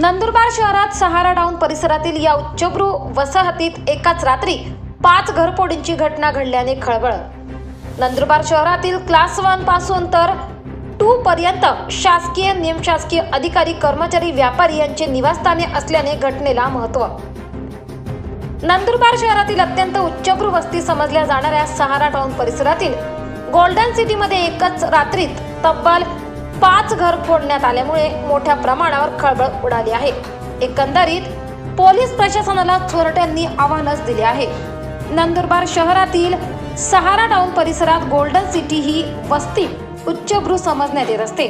नंदुरबार शहरात सहारा टाउन परिसरातील या उच्चभ्रू वसाहतीत एकाच रात्री पाच घरफोडींची घटना घडल्याने खळबळ. नंदुरबार शहरातील क्लास वनपासून तर टू पर्यंत शासकीय निमशासकीय अधिकारी कर्मचारी व्यापारी यांचे निवासस्थाने असल्याने घटनेला महत्त्व नंदुरबार शहरातील अत्यंत उच्चभ्रू वस्ती समजल्या जाणाऱ्या सहारा टाउन परिसरातील गोल्डन सिटीमध्ये एकच रात्रीत तब्बल पाच घर फोडण्यात आल्यामुळे मोठ्या प्रमाणावर खळबळ उडाली आहे. एकंदरीत पोलीस प्रशासनाला चोरट्यांनी आव्हानच दिले आहे. नंदुरबार शहरातील सहारा टाउन परिसरात गोल्डन सिटी ही वस्ती उच्चभ्रू समजण्यात येत असते.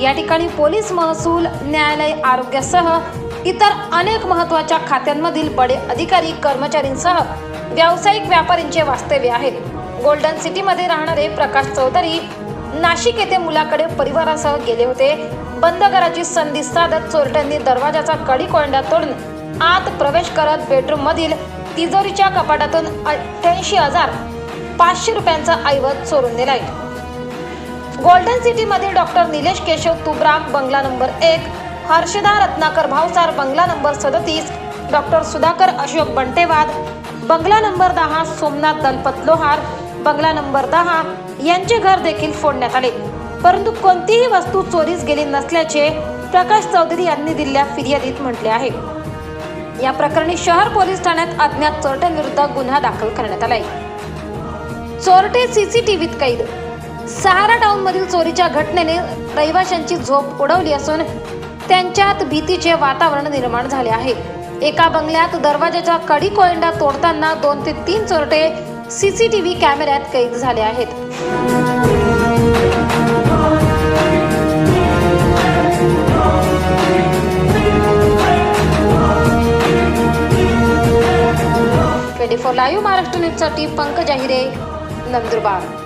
या ठिकाणी पोलीस महसूल न्यायालय आरोग्यासह इतर अनेक महत्त्वाच्या खात्यांमधील बडे अधिकारी कर्मचारींसह व्यावसायिक व्यापारींचे वास्तव्य आहेत गोल्डन सिटीमध्ये राहणारे प्रकाश चौधरी नाशिक येथे मुलाकडे परिवारासह गेले होते. बंद घराची संधी साधत चोरट्यांनी दरवाजाचा कडी कोंडा तोडून आत प्रवेश करत बेडरूम मधील तिजोरीच्या कपाटातून अठ्ठ्याऐंशी हजार पाचशे रुपयांचा ऐवज चोरून दिलाय गोल्डन सिटीमध्ये डॉक्टर निलेश केशव तुबराम बंगला नंबर एक हर्षदा रत्नाकर भावसार बंगला नंबर सदतीस डॉक्टर सुधाकर अशोक बंटेवाद बंगला नंबर दहा सोमनाथ दलपत लोहार बंगला नंबर दहा यांचे घर देखील फोडण्यात आले. परंतु कोणतीही वस्तू चोरीस गेली नसल्याचे प्रकाश चौधरी यांनी दिलेल्या फिर्यादीत म्हटले आहे. या प्रकरणी शहर पोलीस ठाण्यात अज्ञात चोरट्यांविरुद्ध गुन्हा दाखल करण्यात आलाय. चोरटे सीसीटीव्हीत कैद. सहारा टाउन मधील चोरीच्या घटनेने रहिवाशांची झोप उडवली असून त्यांच्यात भीतीचे वातावरण निर्माण झाले आहे. एका बंगल्यात दरवाजाचा कडी कोयंडा तोडताना दोन ते तीन चोरटे सीसीटीव्ही कॅमेऱ्यात कैद झाले आहेत. ट्वेंटी फोर लाईव्ह महाराष्ट्र न्यूजसाठी पंकज अहिरे नंदुरबार.